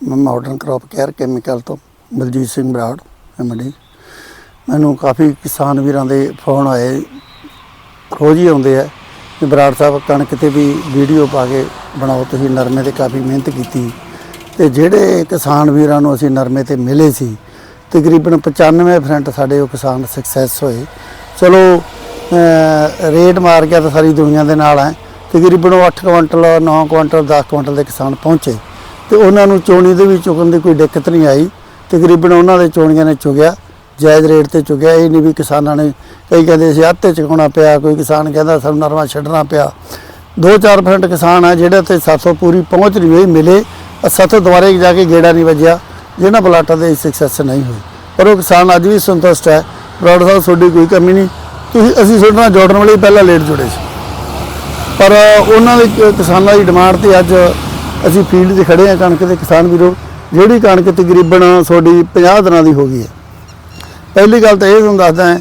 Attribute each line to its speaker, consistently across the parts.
Speaker 1: ਮੈਂ modern crop care chemical ਤੋਂ Baljit Singh Brar MD ਮੈਨੂੰ ਕਾਫੀ ਕਿਸਾਨ ਵੀਰਾਂ ਦੇ ਫੋਨ ਆਏ ਰੋਜ਼ ਹੀ ਆਉਂਦੇ ਆ ਕਿ ਬਰਾੜ ਸਾਹਿਬ ਕਣਕ ਤੇ ਵੀ ਵੀਡੀਓ ਪਾ ਕੇ ਬਣਾਓ, ਤੁਸੀਂ ਨਰਮੇ ਤੇ ਕਾਫੀ ਮਿਹਨਤ ਕੀਤੀ। ਤੇ ਜਿਹੜੇ ਕਿਸਾਨ ਵੀਰਾਂ ਨੂੰ ਅਸੀਂ ਨਰਮੇ ਤੇ ਮਿਲੇ ਸੀ, ਤਕਰੀਬਨ 95% ਸਾਡੇ ਉਹ ਕਿਸਾਨ ਸਕਸੈਸ ਹੋਏ। ਚਲੋ ਰੇਟ ਮਾਰ ਗਿਆ ਤਾਂ ਸਾਰੀ ਦੁਨੀਆ ਦੇ ਨਾਲ ਹੈ ਤਕਰੀਬਨ ਉਹ 8 ਕੁਇੰਟਲ 9 ਕੁਇੰਟਲ 10 ਕੁਇੰਟਲ ਦੇ ਕਿਸਾਨ ਪਹੁੰਚੇ। ਤੇ ਉਹਨਾਂ ਨੂੰ ਚੋਣੀ ਦੇ ਵੀ ਚੁਗਣ ਦੀ ਕੋਈ ਦਿੱਕਤ ਨਹੀਂ ਆਈ। ਤਕਰੀਬਨ ਉਹਨਾਂ ਦੇ ਚੋਣੀਆਂ ਨੇ ਚੁਗਿਆ, ਜਾਇਜ਼ ਰੇਟ ਤੇ ਚੁਗਿਆ। ਇਹ ਨਹੀਂ ਵੀ ਕਿਸਾਨਾਂ ਨੇ ਕਈ ਕਹਿੰਦੇ ਸੀ ਆਤੇ ਚੁਕਾਉਣਾ ਪਿਆ, ਕੋਈ ਕਿਸਾਨ ਕਹਿੰਦਾ ਸਾਨੂੰ ਨਰਮਾ ਛੱਡਣਾ ਪਿਆ। 2-4% ਕਿਸਾਨ ਆ, ਜਿਹੜੇ ਤੇ 700 ਪੂਰੀ ਪਹੁੰਚ ਨਹੀਂ ਹੋਈ, ਮਿਲੇ। ਸੱਤ ਦੁਬਾਰੇ ਜਾ ਕੇ ਗੇੜਾ ਨਹੀਂ ਵੱਜਿਆ ਜਿਹਨਾਂ ਪਲਾਟਾਂ ਦੇ ਸਕਸੈਸ ਨਹੀਂ ਹੋਈ ਪਰ ਉਹ ਕਿਸਾਨ ਅੱਜ ਵੀ ਸੰਤੁਸ਼ਟ ਹੈ। ਬਰਾੜ ਸਾਹਿਬ, ਤੁਹਾਡੀ ਕੋਈ ਕਮੀ ਨਹੀਂ। ਤੁਸੀਂ, ਅਸੀਂ ਤੁਹਾਡੇ ਨਾਲ ਜੋੜਨ ਵਾਲੇ ਪਹਿਲਾਂ ਲੇਟ ਜੁੜੇ ਸੀ। ਪਰ ਉਹਨਾਂ ਦੇ ਕਿਸਾਨਾਂ ਦੀ ਡਿਮਾਂਡ ਤੇ ਅੱਜ ਅਸੀਂ ਫੀਲਡ 'ਚ ਖੜੇ ਹਾਂ ਕਣਕ ਦੇ ਕਿਸਾਨ ਵੀਰੋ ਜਿਹੜੀ ਕਣਕ ਤਕਰੀਬਨ ਤੁਹਾਡੀ 50 ਦਿਨਾਂ ਦੀ ਹੋ ਗਈ ਹੈ। ਪਹਿਲੀ ਗੱਲ ਤਾਂ ਇਹ ਤੁਹਾਨੂੰ ਦੱਸਦਾ ਹਾਂ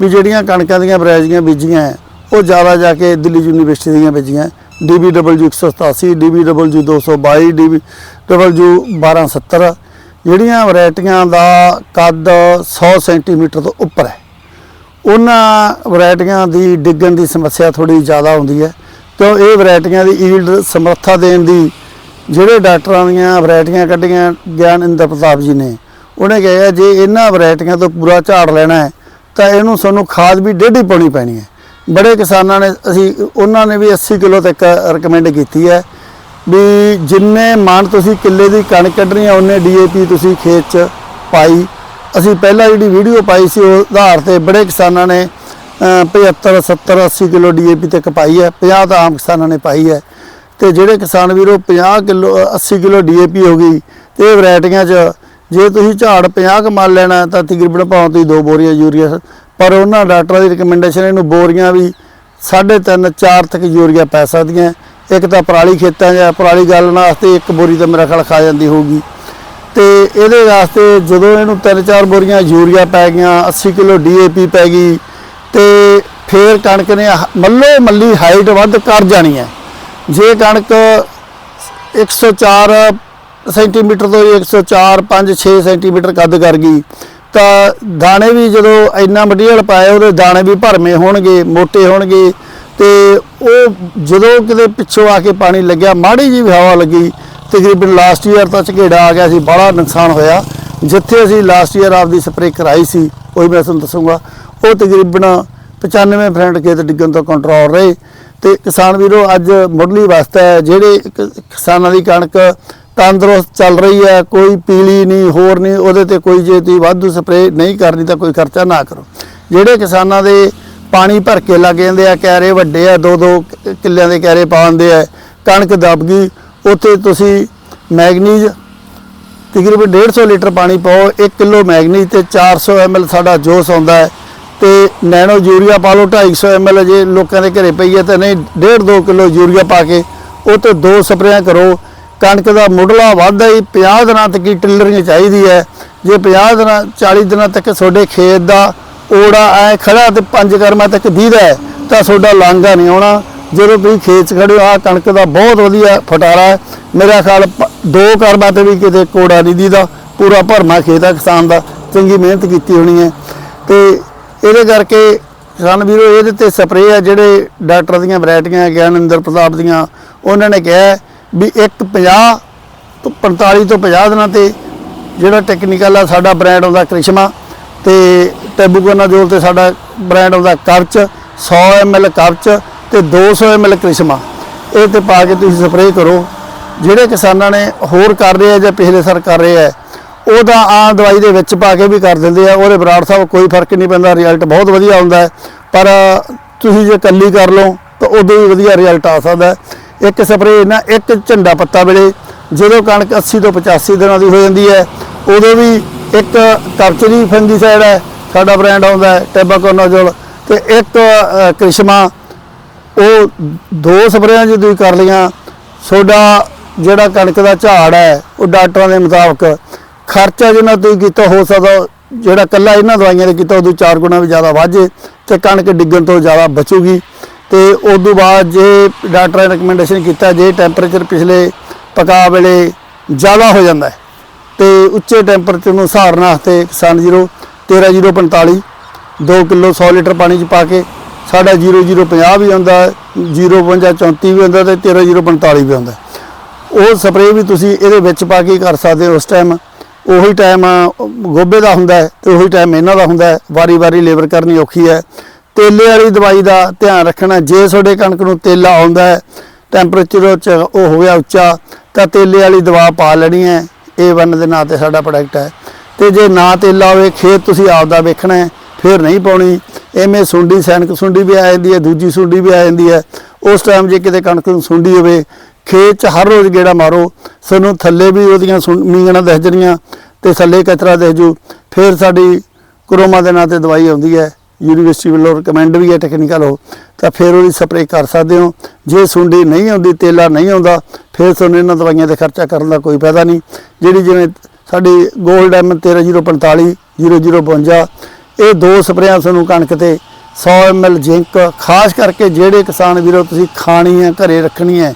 Speaker 1: ਵੀ ਜਿਹੜੀਆਂ ਕਣਕਾਂ ਦੀਆਂ ਵੈਰਾਈਟੀਆਂ ਬੀਜੀਆਂ ਹੈ, ਉਹ ਜ਼ਿਆਦਾ ਜਾ ਕੇ ਦਿੱਲੀ ਯੂਨੀਵਰਸਿਟੀ ਦੀਆਂ ਬੀਜੀਆਂ DBW 187 DBW 222 DBW 1270 ਜਿਹੜੀਆਂ ਵੈਰਾਈਟੀਆਂ ਦਾ ਕੱਦ 100 ਸੈਂਟੀਮੀਟਰ ਤੋਂ ਉੱਪਰ ਹੈ। ਉਹਨਾਂ ਵੈਰਾਈਟੀਆਂ ਦੀ ਡਿੱਗਣ ਦੀ ਸਮੱਸਿਆ ਥੋੜੀ ਜ਼ਿਆਦਾ ਹੁੰਦੀ ਹੈ। ਕਿਉਂ ਇਹ ਵੈਰਾਈਟੀਆਂ ਦੀ ਈਲਡ ਸਮਰੱਥਾ ਦੇਣ ਦੀ ਜਿਹੜੇ ਡਾਕਟਰਾਂ ਦੀਆਂ ਵੈਰਾਈਟੀਆਂ ਕੱਢੀਆਂ ਗਿਆਨ ਇੰਦਰ ਪ੍ਰਤਾਪ ਜੀ ਨੇ ਉਹਨੇ ਕਿਹਾ ਜੇ ਇਹਨਾਂ ਵੈਰਾਈਟੀਆਂ ਤੋਂ ਪੂਰਾ ਝਾੜ ਲੈਣਾ ਹੈ ਤਾਂ ਇਹਨੂੰ ਸਾਨੂੰ ਖਾਦ ਵੀ ਡੇਢੀ ਪਾਉਣੀ ਪੈਣੀ ਹੈ। ਬੜੇ ਕਿਸਾਨਾਂ ਨੇ ਅਸੀਂ ਉਹਨਾਂ ਨੇ ਵੀ 80 ਕਿਲੋ ਤੱਕ ਰეკਮੈਂਡ ਕੀਤੀ ਹੈ ਵੀ ਜਿੰਨੇ ਮਣ ਤੁਸੀਂ ਕਿੱਲੇ ਦੀ ਕਣਕ ਕੱਢਣੀ ਹੈ ਉਹਨੇ ਡੀਏਪੀ ਤੁਸੀਂ ਖੇਤ 'ਚ ਪਾਈ। ਅਸੀਂ ਪਹਿਲਾਂ ਜਿਹੜੀ ਵੀਡੀਓ ਪਾਈ ਸੀ ਉਹ ਆਧਾਰ ਤੇ ਬੜੇ ਕਿਸਾਨਾਂ ਨੇ ਅਹ, 75 70 80 ਕਿਲੋ ਡੀਏਪੀ ਤੱਕ ਪਾਈ ਹੈ 50 ਤਾਂ ਆਮ ਕਿਸਾਨਾਂ ਨੇ ਪਾਈ ਹੈ। ਤੇ ਜਿਹੜੇ ਕਿਸਾਨ ਵੀਰੋ 50 ਕਿਲੋ 80 ਕਿਲੋ ਡੀਏਪੀ ਹੋ ਗਈ ਤੇ ਇਹ ਵੈਰਾਈਟੀਆਂ 'ਚ ਜੇ ਤੁਸੀਂ ਝਾੜ 50 ਕੁ ਮੰਨ ਲੈਣਾ ਤਾਂ ਤਕਰੀਬਨ ਭਾਵੇਂ ਤੁਸੀਂ ਦੋ ਬੋਰੀਆਂ ਯੂਰੀਆ ਪਰ ਉਹਨਾਂ ਡਾਕਟਰਾਂ ਦੀ ਰਿਕਮੈਂਡੇਸ਼ਨ ਇਹਨੂੰ ਬੋਰੀਆਂ ਵੀ 3.5 4 ਤੱਕ ਯੂਰੀਆ ਪੈ ਸਕਦੀਆਂ ਇੱਕ ਤਾਂ ਪਰਾਲੀ ਖੇਤਾਂ 'ਚ ਹੈ, ਪਰਾਲੀ ਗੱਲ ਵਾਸਤੇ ਇੱਕ ਬੋਰੀ ਤਾਂ ਮੇਰਾ ਖਿਆਲ ਖਾ ਜਾਂਦੀ ਹੋਊਗੀ। ਤੇ ਇਹਦੇ ਵਾਸਤੇ ਜਦੋਂ ਇਹਨੂੰ ਤਿੰਨ ਚਾਰ ਬੋਰੀਆਂ ਯੂਰੀਆ ਪੈ ਗਈਆਂ 80 ਕਿਲੋ ਡੀਏਪੀ ਪੈ ਗਈ ਤੇ ਫੇਰ ਕਣਕ ਨੇ ਮੱਲੋ ਮੱਲੀ ਹਾਈਟ ਵੱਧ ਕਰ ਜਾਣੀ ਹੈ। ਜੇ ਕਣਕ 104 ਸੈਂਟੀਮੀਟਰ ਤੋਂ 104 5 6 ਸੈਂਟੀਮੀਟਰ ਕੱਦ ਕਰ ਗਈ, ਤਾਂ ਦਾਣੇ ਵੀ ਜਦੋਂ ਇੰਨਾ ਮਟੀਰੀਅਲ ਪਾਇਆ, ਉਹਦੇ ਦਾਣੇ ਵੀ ਭਰਮੇ ਹੋਣਗੇ, ਮੋਟੇ ਹੋਣਗੇ, ਤੇ ਉਹ ਜਦੋਂ ਕਿਤੇ ਪਿੱਛੋਂ ਆ ਕੇ ਪਾਣੀ ਲੱਗਿਆ, ਮਾੜੀ ਜੀ ਵੀ ਹਵਾ ਲੱਗੀ, ਤਕਰੀਬਨ ਲਾਸਟ ਈਅਰ ਤਾਂ ਝਗੇੜਾ ਆ ਗਿਆ ਸੀ, ਬੜਾ ਨੁਕਸਾਨ ਹੋਇਆ। ਜਿੱਥੇ ਅਸੀਂ ਲਾਸਟ ਈਅਰ ਆਪਦੀ ਸਪਰੇਅ ਕਰਾਈ ਸੀ, ਉਹ ਮੈਂ ਤੁਹਾਨੂੰ ਦੱਸੂਗਾ, ਉਹ ਤਕਰੀਬਨ 95% ਖੇਤ ਡਿੱਗਣ ਤੋਂ ਕੰਟਰੋਲ ਰਹੇ। ਤੇ ਕਿਸਾਨ ਵੀਰੋ, ਅੱਜ ਮੁੱਢਲੀ ਅਵਸਥਾ ਹੈ, ਜਿਹੜੇ ਕਿਸਾਨਾਂ ਦੀ ਕਣਕ ਤੰਦਰੁਸਤ ਚੱਲ ਰਹੀ ਹੈ, ਕੋਈ ਪੀਲੀ ਨਹੀਂ, ਹੋਰ ਨਹੀਂ, ਉਹਦੇ ਤੇ ਕੋਈ ਜੇ ਤੁਸੀਂ ਵਾਧੂ ਸਪਰੇਅ ਨਹੀਂ ਕਰਨੀ ਤਾਂ ਕੋਈ ਖਰਚਾ ਨਾ ਕਰੋ। ਜਿਹੜੇ ਕਿਸਾਨਾਂ ਦੇ ਪਾਣੀ ਭਰ ਕੇ ਲੱਗ ਜਾਂਦੇ ਆ, ਕੈਰੇ ਵੱਡੇ ਆ ਦੋ ਦੋ ਕਿੱਲਿਆਂ ਦੇ ਕੈਰੇ ਪਾਉਂਦੇ ਆ, ਕਣਕ ਦਬ ਗਈ, ਉੱਥੇ ਤੁਸੀਂ ਮੈਗਨੀਜ਼ ਤਕਰੀਬਨ 150 ਲੀਟਰ ਪਾਣੀ ਪਾਓ 1 ਕਿਲੋ ਮੈਗਨੀਜ਼ ਤੇ 400 ml ਸਾਡਾ ਜੋਸ ਆਉਂਦਾ ਹੈ। ਤੇ ਨੈਨੋ ਯੂਰੀਆ ਪਾ ਲਓ 250 ml ਜੇ ਲੋਕਾਂ ਦੇ ਘਰੇ ਪਈ ਹੈ ਤਾਂ ਨਹੀਂ 1.5 2 ਕਿਲੋ ਯੂਰੀਆ ਪਾ ਕੇ ਉਹ ਤੇ ਦੋ ਸਪਰੇਆਂ ਕਰੋ। ਕਣਕ ਦਾ ਮੁੱਢਲਾ ਵਾਧਾ ਹੀ 50 ਦਿਨਾਂ ਤੱਕ ਹੀ ਟਿਲਰਿੰਗ ਚਾਹੀਦੀ ਹੈ। ਜੇ 50 ਦਿਨਾਂ 40 ਦਿਨਾਂ ਤੱਕ ਤੁਹਾਡੇ ਖੇਤ ਦਾ ਓੜਾ ਐ ਖੜਾ ਤੇ ਪੰਜ ਕਰਮਾਂ ਤੱਕ ਦੀਦਾ ਹੈ, ਤਾਂ ਤੁਹਾਡਾ ਲਾਂਗਾ ਨਹੀਂ ਆਉਣਾ। ਜਦੋਂ ਤੁਸੀਂ ਖੇਤ 'ਚ ਖੜੇ ਹੋ ਆ ਕਣਕ ਦਾ ਬਹੁਤ ਵਧੀਆ ਫਟਾਰਾ ਹੈ। ਮੇਰਾ ਖਿਆਲ ਦੋ ਕਰਮਾਂ ਤੇ ਵੀ ਕਿਤੇ ਕੋੜਾ ਨਹੀਂ ਦੀਦਾ। ਪੂਰਾ ਭਰਮਾ ਖੇਤ ਹੈ ਕਿਸਾਨ ਦਾ। ਚੰਗੀ ਮਿਹਨਤ ਕੀਤੀ ਹੋਣੀ ਹੈ। ਤੇ ਇਹਦੇ ਕਰਕੇ ਕਿਸਾਨ ਵੀਰੋ ਇਹਦੇ ਤੇ ਸਪਰੇਅ ਆ ਜਿਹੜੇ ਡਾਕਟਰ ਦੀਆਂ ਵੈਰਾਈਟੀਆਂ ਗਿਆਨਿੰਦਰ ਪ੍ਰਤਾਪ ਦੀਆਂ, ਉਹਨਾਂ ਨੇ ਕਿਹਾ ਵੀ ਇੱਕ 50 ਤੋਂ 45 ਤੋਂ 50 ਦਿਨਾਂ ਤੇ ਜਿਹੜਾ ਟੈਕਨੀਕਲ ਆ ਸਾਡਾ ਬ੍ਰਾਂਡ ਆਉਂਦਾ ਕ੍ਰਿਸ਼ਮਾ ਤੇ ਟੈਬੂਕੋਨਾਜੋਲ ਤੇ ਸਾਡਾ ਬ੍ਰਾਂਡ ਆਉਂਦਾ ਕਵਚ 100 ml ਕਵਚ ਤੇ 200 ml ਕ੍ਰਿਸ਼ਮਾ। ਇਹ ਤੇ ਪਾ ਕੇ ਤੁਸੀਂ ਸਪਰੇਅ ਕਰੋ। ਜਿਹੜੇ ਕਿਸਾਨਾਂ ਨੇ ਹੋਰ ਕਰ ਰਹੇ ਆ ਜਾਂ ਪਿਛਲੇ ਸਾਲ ਕਰ ਰਹੇ ਆ ਉਹ ਤਾਂ ਆ ਦਵਾਈ ਦੇ ਵਿੱਚ ਪਾ ਕੇ ਵੀ ਕਰ ਦਿੰਦੇ ਆ ਉਹਦੇ ਬਰਾੜ ਸਾਹਿਬ ਕੋਈ ਫ਼ਰਕ ਨਹੀਂ ਪੈਂਦਾ ਰਿਜ਼ਲਟ ਬਹੁਤ ਵਧੀਆ ਆਉਂਦਾ ਹੈ। ਪਰ ਤੁਸੀਂ ਜੇ ਕੱਲੀ ਕਰ ਲਓ ਤਾਂ ਉਦੋਂ ਵੀ ਵਧੀਆ ਰਿਜ਼ਲਟ ਆ ਸਕਦਾ ਇੱਕ ਸਪਰੇਅ ਨਾ ਇੱਕ ਝੰਡਾ ਪੱਤਾ ਵੇਲੇ ਜਦੋਂ ਕਣਕ 80 ਤੋਂ 85 ਦਿਨਾਂ ਦੀ ਹੋ ਜਾਂਦੀ ਹੈ ਉਦੋਂ ਵੀ ਇੱਕ ਕਪਚਰੀ ਫੰਗੀਸਾਈਡ ਹੈ ਸਾਡਾ ਬ੍ਰਾਂਡ ਆਉਂਦਾ ਹੈ ਟੈਬਾਕੋਨਾਜੋਲ ਤੇ ਇੱਕ ਅ, ਕ੍ਰਿਸ਼ਮਾ। ਉਹ ਦੋ ਸਪਰੇਆਂ ਜੇ ਤੁਸੀਂ ਕਰ ਲਈਆਂ ਤੁਹਾਡਾ ਜਿਹੜਾ ਕਣਕ ਦਾ ਝਾੜ ਹੈ ਉਹ ਡਾਕਟਰਾਂ ਦੇ ਮੁਤਾਬਕ ਖਰਚਾ ਜਿੰਨਾ ਤੁਸੀਂ ਕੀਤਾ, ਹੋ ਸਕਦਾ ਜਿਹੜਾ ਕੱਲਾ ਇਹਨਾਂ ਦਵਾਈਆਂ ਦੇ ਕੀਤਾ ਉਦੋਂ ਚਾਰ ਗੁਣਾ ਵੀ ਜ਼ਿਆਦਾ ਵਾਜੇ ਤੇ ਕਣਕ ਡਿੱਗਣ ਤੋਂ ਜ਼ਿਆਦਾ ਬਚੂਗੀ। ਤੇ ਉਸ ਤੋਂ ਬਾਅਦ ਜੇ ਡਾਕਟਰ ਨੇ ਰეკਮੈਂਡੇਸ਼ਨ ਕੀਤਾ, ਜੇ ਟੈਂਪਰੇਚਰ ਪਿਛਲੇ ਪਕਾ ਵੇਲੇ ਜ਼ਿਆਦਾ ਹੋ ਜਾਂਦਾ ਹੈ, ਤੇ ਉੱਚੇ ਟੈਂਪਰੇਚਰ ਨੂੰ ਸਹਾਰਨ ਵਾਸਤੇ ਕਿਸਾਨ ਜੀਰੋ 13045 2 ਕਿਲੋ 100 ਲੀਟਰ ਪਾਣੀ ਚ ਪਾ ਕੇ ਸਾਡਾ 0050 ਵੀ ਆਉਂਦਾ 052 34 ਵੀ ਆਉਂਦਾ ਤੇ 13045 ਵੀ ਆਉਂਦਾ ਉਹ ਸਪਰੇਅ ਵੀ ਤੁਸੀਂ ਇਹਦੇ ਵਿੱਚ ਪਾ ਕੇ ਕਰ ਸਕਦੇ ਹੋ ਉਸ ਟਾਈਮ ਉਹੀ ਟਾਈਮ ਗੋਭੇ ਦਾ ਹੁੰਦਾ ਹੈ ਤੇ ਉਹੀ ਟਾਈਮ ਇਹਨਾਂ ਦਾ ਹੁੰਦਾ ਵਾਰੀ-ਵਾਰੀ ਲੇਬਰ ਕਰਨੀ ਔਖੀ ਹੈ। ਤੇਲੇ ਵਾਲੀ ਦਵਾਈ ਦਾ ਧਿਆਨ ਰੱਖਣਾ, ਜੇ ਤੁਹਾਡੇ ਕਣਕ ਨੂੰ ਤੇਲਾ ਆਉਂਦਾ ਹੈ ਟੈਂਪਰੇਚਰ ਚ ਉਹ ਹੋ ਗਿਆ ਉੱਚਾ, ਤਾਂ ਤੇਲੇ ਵਾਲੀ ਦਵਾ ਪਾ ਲੈਣੀ ਹੈ। A1 ਦੇ ਨਾਂ ਤੇ ਸਾਡਾ ਪ੍ਰੋਡਕਟ ਹੈ। ਤੇ ਜੇ ਨਾ ਤੇਲਾ ਹੋਵੇ, ਖੇਤ ਤੁਸੀਂ ਆਪਦਾ ਵੇਖਣਾ ਹੈ, ਫਿਰ ਨਹੀਂ ਪਾਉਣੀ। ਐਵੇਂ ਸੁੰਡੀ ਸੈਨਕ ਸੁੰਡੀ ਵੀ ਆ ਜਾਂਦੀ ਹੈ, ਦੂਜੀ ਸੁੰਡੀ ਵੀ ਆ ਜਾਂਦੀ ਹੈ। ਉਸ ਟਾਈਮ ਜੇ ਕਿਤੇ ਕਣਕ ਨੂੰ ਸੁੰਡੀ ਹੋਵੇ, ਖੇਤ 'ਚ ਹਰ ਰੋਜ਼ ਗੇੜਾ ਮਾਰੋ। ਸਾਨੂੰ ਥੱਲੇ ਵੀ ਉਹਦੀਆਂ ਸੁੰ- ਮੀਂਗਣਾ ਦਿਖ ਜਣੀਆਂ ਤੇ ਥੱਲੇ ਕਚਰਾ ਦੇ ਜੂ, ਫਿਰ ਸਾਡੀ ਕਰੋਮਾ ਦੇ ਨਾਂ ਤੇ ਦਵਾਈ ਆਉਂਦੀ ਹੈ, ਯੂਨੀਵਰਸਿਟੀ ਵੱਲੋਂ ਰਿਕਮੈਂਡ ਵੀ ਹੈ ਟੈਕਨੀਕਲ ਹੋ ਤਾਂ ਫਿਰ ਉਹਦੀ ਸਪਰੇਅ ਕਰ ਸਕਦੇ ਹੋ। ਜੇ ਸੁੰਡੀ ਨਹੀਂ ਆਉਂਦੀ, ਤੇਲਾ ਨਹੀਂ ਆਉਂਦਾ, ਫਿਰ ਤੁਹਾਨੂੰ ਇਹਨਾਂ ਦਵਾਈਆਂ ਤੇ ਖਰਚਾ ਕਰਨ ਦਾ ਕੋਈ ਫਾਇਦਾ ਨਹੀਂ। ਜਿਹੜੀ ਜਿਵੇਂ ਸਾਡੀ 골ਡ ਐਮ 13045 0052 ਇਹ ਦੋ ਸਪਰੇਆਂ ਤੁਹਾਨੂੰ ਕਣਕ ਤੇ 100 ml ਜ਼ਿੰਕ ਖਾਸ ਕਰਕੇ ਜਿਹੜੇ ਕਿਸਾਨ ਵੀਰੋ ਤੁਸੀਂ ਖਾਣੀ ਹੈ, ਘਰੇ ਰੱਖਣੀ ਹੈ,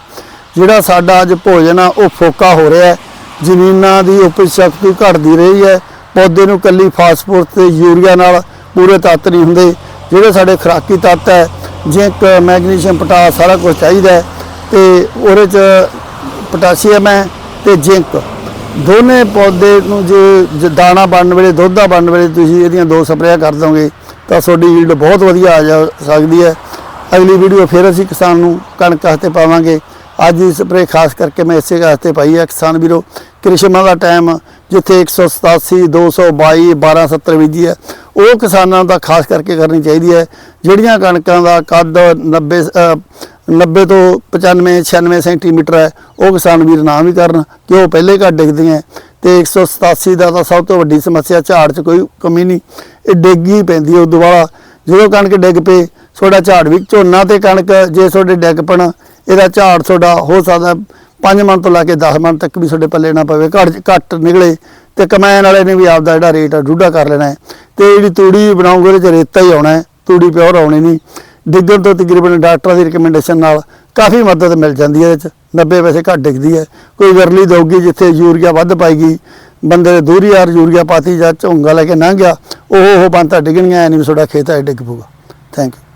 Speaker 1: ਜਿਹੜਾ ਸਾਡਾ ਅੱਜ ਭੋਜਨ ਆ, ਉਹ ਫੋਕਾ ਹੋ ਰਿਹਾ ਹੈ। ਜ਼ਮੀਨਾਂ ਦੀ ਉਪਜ ਸ਼ਕਤੀ ਘਟਦੀ ਰਹੀ ਹੈ। ਪੌਦੇ ਨੂੰ ਕੱਲੀ ਫਾਸਫੋਰਸ ਤੇ ਯੂਰੀਆ ਨਾਲ ਪੂਰੇ ਤੱਤ ਨਹੀਂ ਹੁੰਦੇ। ਜਿਹੜੇ ਸਾਡੇ ਖੁਰਾਕੀ ਤੱਤ ਹੈ, ਜ਼ਿੰਕ, ਮੈਗਨੀਸ਼ੀਅਮ, ਪੋਟਾਸ, ਸਾਰਾ ਕੁਝ ਚਾਹੀਦਾ ਹੈ ਤੇ ਉਹਦੇ ਚ ਪੋਟਾਸ਼ੀਅਮ ਹੈ ਤੇ ਜ਼ਿੰਕ। ਦੋਨੇ ਪੌਦੇ ਨੂੰ ਜੇ ਦਾਣਾ ਬਣਨ ਵੇਲੇ, ਦੁੱਧ ਦਾ ਬਣਨ ਵੇਲੇ ਤੁਸੀਂ ਇਹਦੀਆਂ ਦੋ ਸਪਰੇਆਂ ਕਰ ਦੋਗੇ, ਤਾਂ ਤੁਹਾਡੀ ਯੀਲਡ ਬਹੁਤ ਵਧੀਆ ਆ ਜਾ ਸਕਦੀ ਹੈ। ਅਗਲੀ ਵੀਡੀਓ ਫਿਰ ਅਸੀਂ ਕਿਸਾਨ ਨੂੰ ਕਣਕ ਵਾਸਤੇ ਪਾਵਾਂਗੇ। ਅੱਜ ਦੀ ਸਪਰੇਅ ਖਾਸ ਕਰਕੇ ਮੈਂ ਇਸੇ ਵਾਸਤੇ ਪਾਈ ਹੈ ਕਿਸਾਨ ਵੀਰੋ ਕ੍ਰਿਸ਼ਮਾਂ ਦਾ ਟਾਈਮ ਜਿੱਥੇ 187 222 1270 ਬੀਜੀ ਹੈ ਉਹ ਕਿਸਾਨਾਂ ਦਾ ਖਾਸ ਕਰਕੇ ਕਰਨੀ ਚਾਹੀਦੀ ਹੈ ਜਿਹੜੀਆਂ ਕਣਕਾਂ ਦਾ ਕੱਦ 90 ਅ, 90 ਤੋਂ 95 96 ਸੈਂਟੀਮੀਟਰ ਹੈ ਉਹ ਕਿਸਾਨ ਵੀਰ ਨਾ ਵੀ ਕਰਨ ਕਿ ਉਹ ਪਹਿਲੇ ਘੱਟ ਡਿੱਗਦੀਆਂ ਹੈ ਤੇ 187 ਦਾ ਤਾਂ ਸਭ ਤੋਂ ਵੱਡੀ ਸਮੱਸਿਆ ਝਾੜ 'ਚ ਕੋਈ ਕਮੀ ਨਹੀਂ ਇਹ ਡਿੱਗੀ ਪੈਂਦੀ ਉਹ ਉਦੋਂ ਜਦੋਂ ਕਣਕ ਡਿੱਗ ਪਏ ਤੁਹਾਡਾ ਝਾੜ ਵੀ ਝੋਨਾ ਤੇ ਕਣਕ ਜੇ ਤੁਹਾਡੇ ਡਿੱਗ ਪਣ ਇਹਦਾ ਝਾੜ ਤੁਹਾਡਾ ਹੋ ਸਕਦਾ 5 ਮਣ ਤੋਂ ਲਾ ਕੇ 10 ਮਣ ਤੱਕ ਵੀ ਤੁਹਾਡੇ ਪੱਲੇ ਨਾ ਪਵੇ, ਘੱਟ ਘੱਟ ਨਿਕਲੇ ਤੇ ਕਮਾਇਣ ਵਾਲੇ ਨੇ ਵੀ ਆਪਦਾ ਜਿਹੜਾ ਰੇਟ ਆ ਡੂਢਾ ਕਰ ਲੈਣਾ ਹੈ। ਤੇ ਜਿਹੜੀ ਤੂੜੀ ਬਣਾਉਂਗੇ ਉਹਦੇ ਚ ਰੇਤਾ ਹੀ ਆਉਣਾ ਹੈ, ਤੂੜੀ ਪਿਓਰ ਆਉਣੀ ਨਹੀਂ। ਡਿੱਗਣ ਤੋਂ ਤਕਰੀਬਨ ਡਾਕਟਰਾਂ ਦੀ ਰਿਕਮੈਂਡੇਸ਼ਨ ਨਾਲ ਕਾਫੀ ਮਦਦ ਮਿਲ ਜਾਂਦੀ ਹੈ ਇਹਦੇ ਚ 90 ਪੈਸੇ ਘੱਟ ਡਿੱਗਦੀ ਹੈ। ਕੋਈ ਵਰਲੀ ਦਊਗੀ ਜਿੱਥੇ ਯੂਰੀਆ ਵੱਧ ਪਾਏਗੀ ਬੰਦੇ ਦੇ ਦੂਰੀ ਯਾਰ ਯੂਰੀਆ ਪਾਤੀ ਜਾਂ ਝੋਂਗਾ ਲੈ ਕੇ ਲੰਘ ਗਿਆ, ਉਹ ਉਹ ਬੰਤਾ ਡਿੱਗਣੀਆਂ ਐ ਨਹੀਂ ਵੀ ਤੁਹਾਡਾ ਖੇਤ ਐ ਡਿੱਗ ਪਊਗਾ। Thank you